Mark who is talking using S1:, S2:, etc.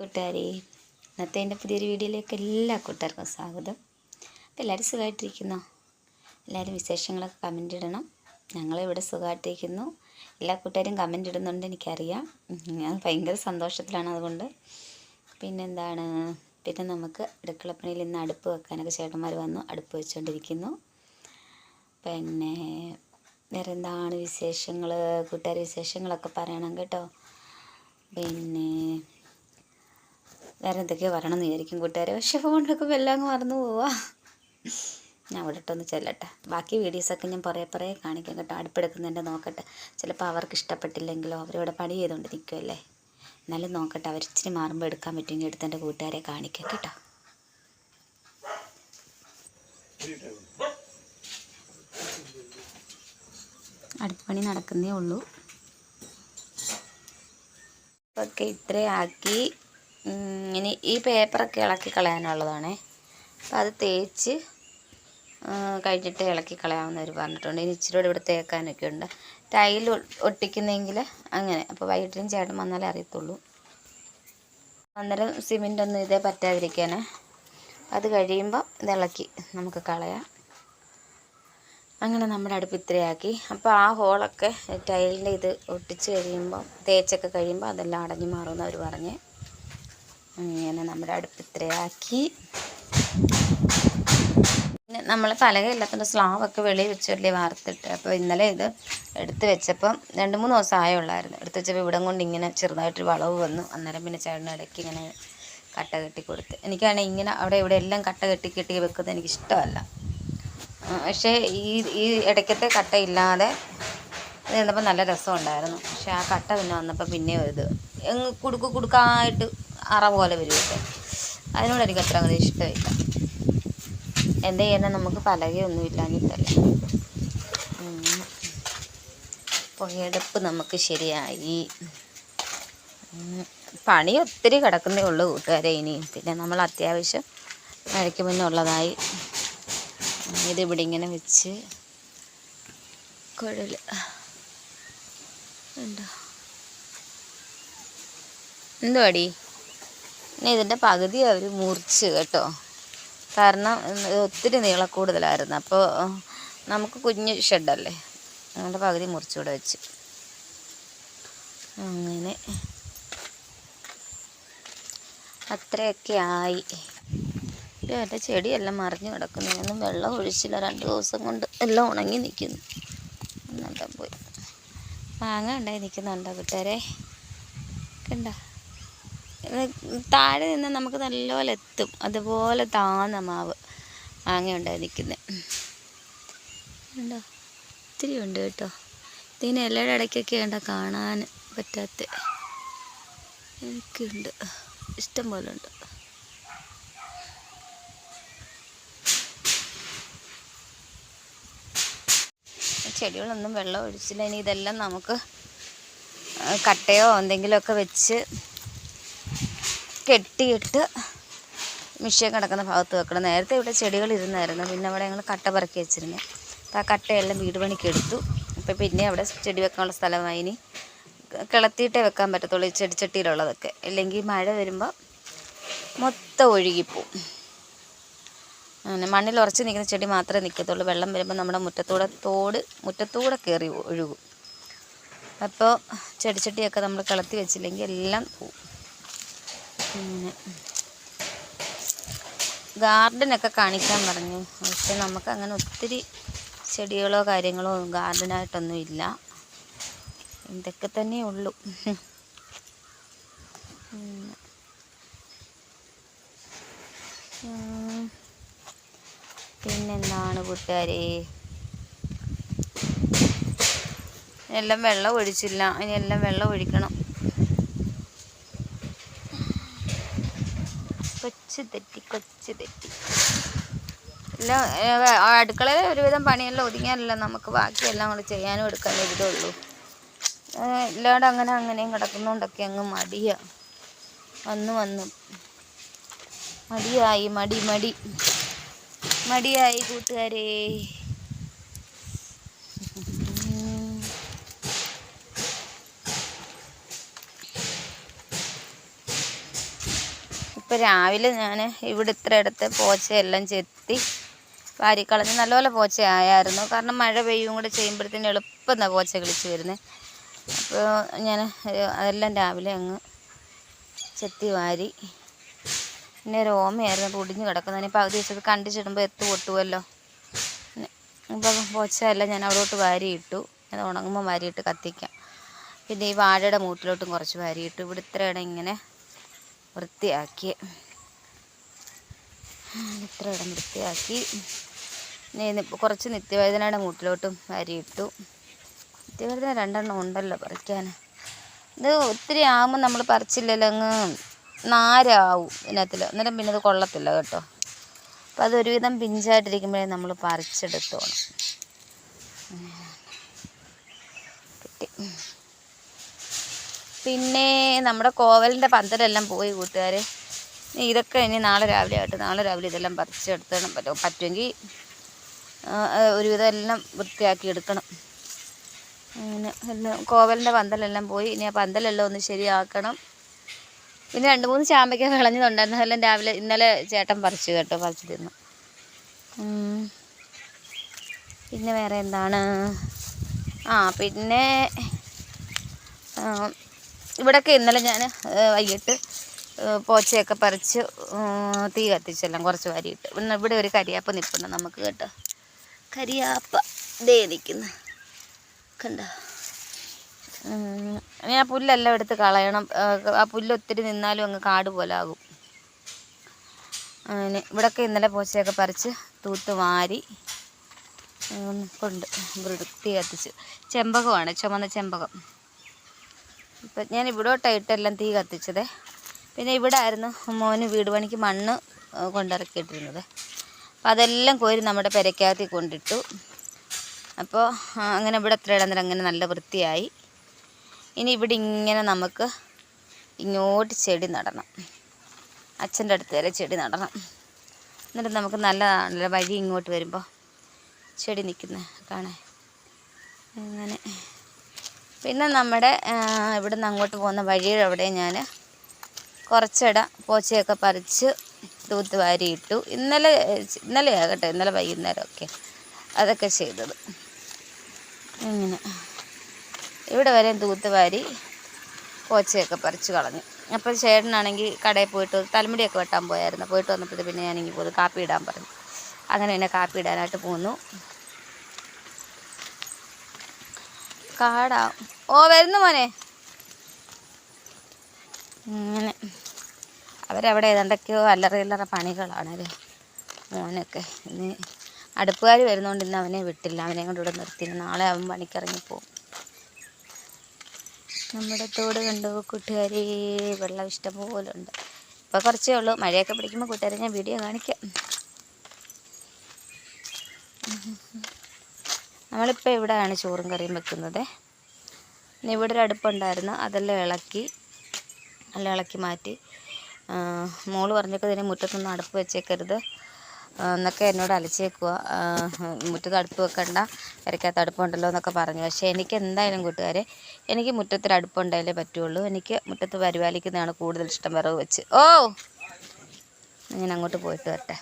S1: കൂട്ടുകാരെ ഇന്നത്തെ എന്റെ പുതിയൊരു വീഡിയോയിലേക്ക് എല്ലാ കൂട്ടുകാർക്കും സ്വാഗതം. അപ്പോൾ എല്ലാവരും സുഖമായിട്ടിരിക്കുന്നോ? എല്ലാവരും വിശേഷങ്ങളൊക്കെ കമന്റ് ഇടണം. ഞങ്ങളിവിടെ സുഖമായിട്ടിരിക്കുന്നു. എല്ലാ കൂട്ടുകാരും കമന്റ് ഇടുന്നുണ്ട് എനിക്കറിയാം. ഞാൻ ഭയങ്കര സന്തോഷത്തിലാണ് അതുകൊണ്ട്. പിന്നെന്താണ്? പിന്നെ നമുക്ക് അടുക്കളപ്പണിയിൽ ഇന്ന് അടുപ്പ് വെക്കാനൊക്കെ ചേട്ടന്മാർ വന്നു. അടുപ്പ് വെച്ചുകൊണ്ടിരിക്കുന്നു പിന്നെ വേറെ എന്താണ് വിശേഷങ്ങൾ കൂട്ടുകാർ വിശേഷങ്ങളൊക്കെ പറയണം കേട്ടോ. പിന്നെ വേറെ എന്തൊക്കെയോ വരണം എന്ന് വിചാരിക്കും കൂട്ടുകാരെ. പക്ഷെ ഫോണിലൊക്കെ എല്ലാം അങ്ങ് മറന്നു പോവാ. ഞാൻ അവിടെ ഇട്ടൊന്ന് ചെല്ലട്ടെ. ബാക്കി വീഡിയോസൊക്കെ ഞാൻ പറയെ പറയെ കാണിക്കാൻ കേട്ടോ. അടുപ്പെടുക്കുന്നതിന്റെ നോക്കട്ടെ. ചിലപ്പോൾ അവർക്ക് ഇഷ്ടപ്പെട്ടില്ലെങ്കിലോ അവരിവിടെ പണി ചെയ്തുകൊണ്ട് നിൽക്കുമല്ലേ എന്നാലും നോക്കട്ടെ അവർ ഇച്ചിരി മാറുമ്പോൾ എടുക്കാൻ പറ്റുമെങ്കിൽ എടുത്ത് എന്റെ കൂട്ടുകാരെ കാണിക്കാം കേട്ടോ. അടുപ്പണി നടക്കുന്നേ ഉള്ളൂ. ഒക്കെ ഇത്രയാക്കി. ഇനി ഈ പേപ്പറൊക്കെ ഇളക്കി കളയാനുള്ളതാണേ. അപ്പം അത് തേച്ച് കഴിഞ്ഞിട്ട് ഇളക്കി കളയാമെന്നവർ പറഞ്ഞിട്ടുണ്ട്. ഇനി ഇച്ചിരി കൂടെ ഇവിടെ തേക്കാനൊക്കെ ഉണ്ട്. ടൈൽ ഒട്ടിക്കുന്നെങ്കിൽ അങ്ങനെ. അപ്പോൾ വൈകിട്ടിനും ചേട്ടൻ വന്നാലേ അറിയത്തുള്ളൂ. അന്നേരം സിമെന്റ് ഒന്നും ഇതേ പറ്റാതിരിക്കാനേ. അത് കഴിയുമ്പോൾ ഇത് ഇളക്കി നമുക്ക് കളയാം. അങ്ങനെ നമ്മുടെ അടുപ്പ് ഇത്രയാക്കി. അപ്പോൾ ആ ഹോളൊക്കെ ടൈലിന്റെ ഇത് ഒട്ടിച്ച് കഴിയുമ്പോൾ തേച്ചൊക്കെ കഴിയുമ്പോൾ അതെല്ലാം അടഞ്ഞു മാറുമെന്ന് അവർ പറഞ്ഞ്. അങ്ങനെ നമ്മുടെ അടുപ്പ് ഇത്രയാക്കി പിന്നെ നമ്മൾ പലകയില്ലാത്തതുകൊണ്ട് സ്ലാവൊക്കെ വെളിയിൽ വെച്ചല്ലേ വാർത്തിട്ട് അപ്പോൾ ഇന്നലെ ഇത് എടുത്ത് വെച്ചപ്പം രണ്ട് മൂന്ന് ദിവസം ആയുള്ളായിരുന്നു. എടുത്ത് വെച്ചപ്പോൾ ഇവിടം കൊണ്ട് ഇങ്ങനെ ചെറുതായിട്ടൊരു വളവ് വന്നു. അന്നേരം പിന്നെ ചേട്ടൻ ഇടയ്ക്ക് ഇങ്ങനെ കട്ട കെട്ടി കൊടുത്ത്. എനിക്കാണെങ്കിൽ ഇങ്ങനെ അവിടെ ഇവിടെ എല്ലാം കട്ട കെട്ടി കെട്ടി വെക്കുന്നത് എനിക്ക് ഇഷ്ടമല്ല. പക്ഷേ ഈ ഈ ഇടയ്ക്കത്തെ കട്ട ഇല്ലാതെ അത് നിന്നപ്പോൾ നല്ല രസമുണ്ടായിരുന്നു. പക്ഷേ ആ കട്ട പിന്നെ വന്നപ്പോൾ പിന്നെ ഇത്. എങ്ങ് കുടുക്ക് കുടുക്കായിട്ട് അറ പോലെ വരുമൊക്കെ അതിനോട് എനിക്ക് അത്ര അങ്ങനെ ഇഷ്ടമില്ല. എന്ത് ചെയ്യുന്ന നമുക്ക് പലകയൊന്നും ഇല്ലാഞ്ഞിട്ടല്ല. ഉം. നമുക്ക് ശരിയായി. പണി ഒത്തിരി കിടക്കുന്നേ ഉള്ളൂ കൂട്ടുകാരെ ഇനിയും പിന്നെ നമ്മൾ അത്യാവശ്യം മഴയ്ക്ക് മുന്നേ ഉള്ളതായി ഇതിവിടെ ഇങ്ങനെ വെച്ച് കുഴൽ. ഉണ്ടോ എന്തുവാടി? ഇനി ഇതിന്റെ പകുതി അവർ മുറിച്ച് കേട്ടോ. കാരണം ഒത്തിരി ഒത്തിരി നീളക്കൂടുതലായിരുന്നു. അപ്പോൾ നമുക്ക് കുഞ്ഞ് ഷെഡല്ലേ? അതിന്റെ പകുതി മുറിച്ചുകൂടെ വെച്ച്. അങ്ങനെ. അത്രയൊക്കെ ആയി. എന്റെ ചെടിയെല്ലാം മറിഞ്ഞു കിടക്കുന്നു. ഒന്നും വെള്ളം ഒഴിച്ചില്ല. രണ്ട് ദിവസം കൊണ്ട് എല്ലാം ഉണങ്ങി നിൽക്കുന്നു. എന്നെല്ലാം പോയി? മാങ്ങ ഉണ്ടായി നിൽക്കുന്നുണ്ടോ കൂട്ടുകാരെ? കണ്ടോ? താഴെ നിന്ന് നമുക്ക് നല്ലപോലെ എത്തും. അതുപോലെ താന്ന മാവ് മാങ്ങയുണ്ടായി നിൽക്കുന്നത് ഉണ്ടോ ഒത്തിരി ഉണ്ട് കേട്ടോ. ഇതിനെ ഇലയുടെ ഇടയ്ക്കൊക്കെ ഉണ്ടോ കാണാൻ പറ്റാത്ത എനിക്കുണ്ട്. ഇഷ്ടം പോലെ ഉണ്ട്. ചെടികളൊന്നും വെള്ളം ഒഴിച്ചില്ല. ഇനി ഇതെല്ലാം നമുക്ക് കട്ടയോ എന്തെങ്കിലുമൊക്കെ വെച്ച് കെട്ടിയിട്ട് മിഷ്യൻ കിടക്കുന്ന ഭാഗത്ത് വെക്കണം. നേരത്തെ ഇവിടെ ചെടികൾ ഇരുന്നായിരുന്നു. പിന്നെ അവിടെ ഞങ്ങൾ കട്ട പറക്കി വെച്ചിരുന്നു. അപ്പോൾ ആ കട്ടയെല്ലാം വീട് പണിക്ക് എടുത്തു. അപ്പോൾ പിന്നെ അവിടെ ചെടി വെക്കാനുള്ള സ്ഥലമായി. ഇനി കിളത്തിയിട്ടേ വെക്കാൻ പറ്റത്തുള്ളൂ ഈ ചെടിച്ചട്ടിയിലുള്ളതൊക്കെ അല്ലെങ്കിൽ മഴ വരുമ്പോൾ മൊത്തം ഒഴുകിപ്പോവും. അങ്ങനെ മണ്ണിൽ ഉറച്ച് നിൽക്കുന്ന ചെടി മാത്രമേ നിൽക്കത്തുള്ളൂ. വെള്ളം വരുമ്പോൾ നമ്മുടെ മുറ്റത്തൂടെ തോട് മുറ്റത്തൂടെ കയറി ഒഴുകും. അപ്പോൾ ചെടിച്ചട്ടിയൊക്കെ നമ്മൾ കിളത്തി വെച്ചില്ലെങ്കിൽ എല്ലാം പോവും. പിന്നെ ഗാർഡനൊക്കെ കാണിക്കാൻ പറഞ്ഞു. പക്ഷെ നമുക്ക് അങ്ങനെ ഒത്തിരി ചെടികളോ കാര്യങ്ങളോ ഗാർഡനായിട്ടൊന്നും ഇല്ല ഇതൊക്കെ തന്നെ ഉള്ളൂ. പിന്നെന്താണ് കൂട്ടുകാരെ? എല്ലാം വെള്ളം ഒഴിച്ചില്ല. എല്ലാം വെള്ളം ഒഴിക്കണം. കൊച്ചു തെറ്റി കൊച്ചു തെറ്റി. എല്ലാം അടുക്കളയിൽ ഒരുവിധം പണിയെല്ലാം ഒതുങ്ങിയാലല്ല നമുക്ക് ബാക്കിയെല്ലാം കൂടെ ചെയ്യാനും എടുക്കാനും ഇതുള്ളൂ. ഇല്ലാണ്ട് അങ്ങനെ അങ്ങനെയും കിടക്കുന്നതുകൊണ്ടൊക്കെ അങ്ങ് മടിയാ. വന്ന് വന്ന്. മടിയായി മടി മടി. മടിയായി കൂട്ടുകാരേ. ഇപ്പം രാവിലെ ഞാൻ ഇവിടെ ഇത്ര ഇടത്ത് പോച്ചയെല്ലാം ചെത്തി വാരിക്കളഞ്ഞ് നല്ലപോലെ പോച്ച ആയായിരുന്നു കാരണം മഴ പെയ്യും കൂടെ ചെയ്യുമ്പോഴത്തേന് എളുപ്പം പോച്ച കിളിച്ച് വരുന്നത് അപ്പോൾ ഞാൻ അതെല്ലാം രാവിലെ അങ്ങ് ചെത്തി വാരി. പിന്നെ ഒരു ഓമയായിരുന്നു പൊടിഞ്ഞ് കിടക്കുന്നതിന് പകുതി വെച്ചത് കണ്ടിച്ചിടുമ്പോൾ എത്ത് പൊട്ടുമല്ലോ ഇപ്പം പോച്ചയെല്ലാം ഞാൻ അവിടോട്ട് വാരിയിട്ടു. അത് ഉണങ്ങുമ്പോൾ വാരിയിട്ട് കത്തിക്കാം. പിന്നെ ഈ വാഴയുടെ മൂട്ടിലോട്ടും കുറച്ച് വാരിയിട്ടു. ഇവിടെ ഇത്രയാണ് ഇങ്ങനെ വൃത്തിയാക്കി. ഇത്ര ഇടം വൃത്തിയാക്കി. കുറച്ച് നിത്യവേദനയുടെ മൂട്ടിലോട്ടും അരിയിട്ടു. നിത്യവേദന രണ്ടെണ്ണം ഉണ്ടല്ലോ പറിക്കാൻ ഇത് ഒത്തിരി ആകുമ്പോൾ നമ്മൾ പറിച്ചില്ലല്ലോ അങ്ങ് നാരാവും ഇതിനകത്തിൽ അന്നേരം പിന്നെ ഇത് കൊള്ളത്തില്ല കേട്ടോ. അപ്പം അതൊരുവിധം പിഞ്ചായിട്ടിരിക്കുമ്പോഴേ നമ്മൾ പറിച്ചെടുത്തോണം. പിന്നെ നമ്മുടെ കോവലിന്റെ പന്തലെല്ലാം പോയി കൂട്ടുകാരെ. ഇതൊക്കെ ഇനി നാളെ രാവിലെ ആയിട്ട് നാളെ രാവിലെ ഇതെല്ലാം പറിച്ചെടുത്തണം പറ്റും പറ്റുമെങ്കിൽ ഒരുവിധം എല്ലാം വൃത്തിയാക്കി എടുക്കണം. അങ്ങനെ കോവലിന്റെ പന്തലെല്ലാം പോയി. ഇനി ആ പന്തലെല്ലാം ഒന്ന് ശരിയാക്കണം. പിന്നെ രണ്ട് മൂന്ന് ചാമ്പയ്ക്ക വിളഞ്ഞതുണ്ടായിരുന്നു എല്ലാം രാവിലെ ഇന്നലെ ചേട്ടൻ പറിച്ചു കേട്ടോ. പറിച്ചു തിന്നു. പിന്നെ വേറെ എന്താണ്? ആ പിന്നെ ഇവിടെയൊക്കെ ഇന്നലെ ഞാൻ വൈകിട്ട് പോച്ചയൊക്കെ പറിച്ച് തീ കത്തിച്ചെല്ലാം കുറച്ച് വാരിയിട്ട്. പിന്നെ ഇവിടെ ഒരു കരിയാപ്പ നിൽപ്പുണ്ട് നമുക്ക് കേട്ടോ. കരിയാപ്പ ദേ നിൽക്കുന്നു. കണ്ടോ? ഞാൻ പുല്ലെല്ലാം എടുത്ത് കളയണം. ആ, പുല്ല് ഒത്തിരി നിന്നാലും അങ്ങ് കാട് പോലെ ആകും. അങ്ങനെ ഇവിടെയൊക്കെ ഇന്നലെ പോച്ചയൊക്കെ പറിച്ച് തൂത്ത് വാരി കൊണ്ട് വൃത്തി കത്തിച്ച്. ചെമ്പകമാണ് ചുമന്ന ചെമ്പകം. ഇപ്പം ഞാൻ ഇവിടോട്ടായിട്ടെല്ലാം തീ കത്തിച്ചത്. പിന്നെ ഇവിടെ ആയിരുന്നു മോന് വീട് പണിക്ക് മണ്ണ് കൊണ്ടിറക്കിയിട്ടിരുന്നത്. അപ്പോൾ അതെല്ലാം കോരി നമ്മുടെ പെരക്കകത്തി കൊണ്ടിട്ടു. അപ്പോൾ അങ്ങനെ ഇവിടെ എത്ര ഇടാൻ അങ്ങനെ നല്ല വൃത്തിയായി. ഇനി ഇവിടെ ഇങ്ങനെ നമുക്ക് ഇങ്ങോട്ട് ചെടി നടണം. അച്ഛന്റെ അടുത്ത് വരെ ചെടി നടണം. എന്നിട്ട് നമുക്ക് നല്ലതാണല്ലോ വഴി ഇങ്ങോട്ട് വരുമ്പോൾ ചെടി നിൽക്കുന്നത് കാണാൻ. അങ്ങനെ. പിന്നെ നമ്മുടെ ഇവിടെ നിന്ന് അങ്ങോട്ട് പോകുന്ന വഴിയിൽ അവിടെ ഞാൻ കുറച്ചിട പോച്ചയൊക്കെ പറിച്ച് തൂത്ത് വാരിയിട്ടു ഇന്നലെ ഇന്നലെ ആകട്ടെ ഇന്നലെ വൈകുന്നേരമൊക്കെ അതൊക്കെ ചെയ്തത്. ഇങ്ങനെ. ഇവിടെ വരെ തൂത്ത് വാരി പോച്ചയൊക്കെ പറിച്ച് കളഞ്ഞു. അപ്പോൾ ചേട്ടനാണെങ്കിൽ കടയിൽ പോയിട്ട് തലമുടിയൊക്കെ വെട്ടാൻ പോയായിരുന്നു. പോയിട്ട് വന്നപ്പോഴത്തെ പിന്നെ ഞാനിങ്ങനെ പോയി കാപ്പി ഇടാൻ പറഞ്ഞു. അങ്ങനെ എന്നെ കാപ്പി ഇടാനായിട്ട് പോന്നു. കാടാ. ഓ വരുന്നു മോനെ. അങ്ങനെ. അവരവിടെ ഏതാണ്ടൊക്കെയോ അല്ലറ പണികളാണ് പണികളാണല്ലേ. മോനൊക്കെ ഇനി അടുപ്പുകാർ വരുന്നതുകൊണ്ട് ഇന്ന് അവനെ വിട്ടില്ല. അവനെ കൊണ്ട് ഇവിടെ നിർത്തി നാളെ അവൻ പണിക്കിറങ്ങി പോകും നമ്മുടെ തോട് കണ്ടു കൂട്ടുകാരി? വെള്ളം ഇഷ്ടംപോലെ ഉണ്ട്. ഇപ്പോൾ കുറച്ചേ ഉള്ളൂ. മഴയൊക്കെ പിടിക്കുമ്പോൾ കൂട്ടുകാരെ ഞാൻ വീഡിയോ കാണിക്കാം. നമ്മളിപ്പോൾ ഇവിടെയാണ് ചോറും കറിയും വെക്കുന്നത്. ഇവിടെ ഒരു അടുപ്പുണ്ടായിരുന്നു. അതെല്ലാം ഇളക്കി നല്ല ഇളക്കി മാറ്റി. മോൾ പറഞ്ഞൊക്കെ ഇതിന് മുറ്റത്തൊന്നും അടുപ്പ് വെച്ചേക്കരുത്. എന്നൊക്കെ എന്നോട് അലച്ചേക്കുക മുറ്റത്ത് അടുപ്പ് വെക്കണ്ട. വരയ്ക്കാത്ത അടുപ്പുണ്ടല്ലോ എന്നൊക്കെ പറഞ്ഞു. പക്ഷേ എനിക്ക് എന്തായാലും കൂട്ടുകാരെ എനിക്ക് മുറ്റത്തിൽ അടുപ്പുണ്ടായാലേ പറ്റുള്ളൂ. എനിക്ക് മുറ്റത്ത് പരിപാലിക്കുന്നതാണ് കൂടുതൽ ഇഷ്ടം വിറവ് വെച്ച്. ഓ! ഞാൻ അങ്ങോട്ട് പോയിട്ട് വരട്ടെ.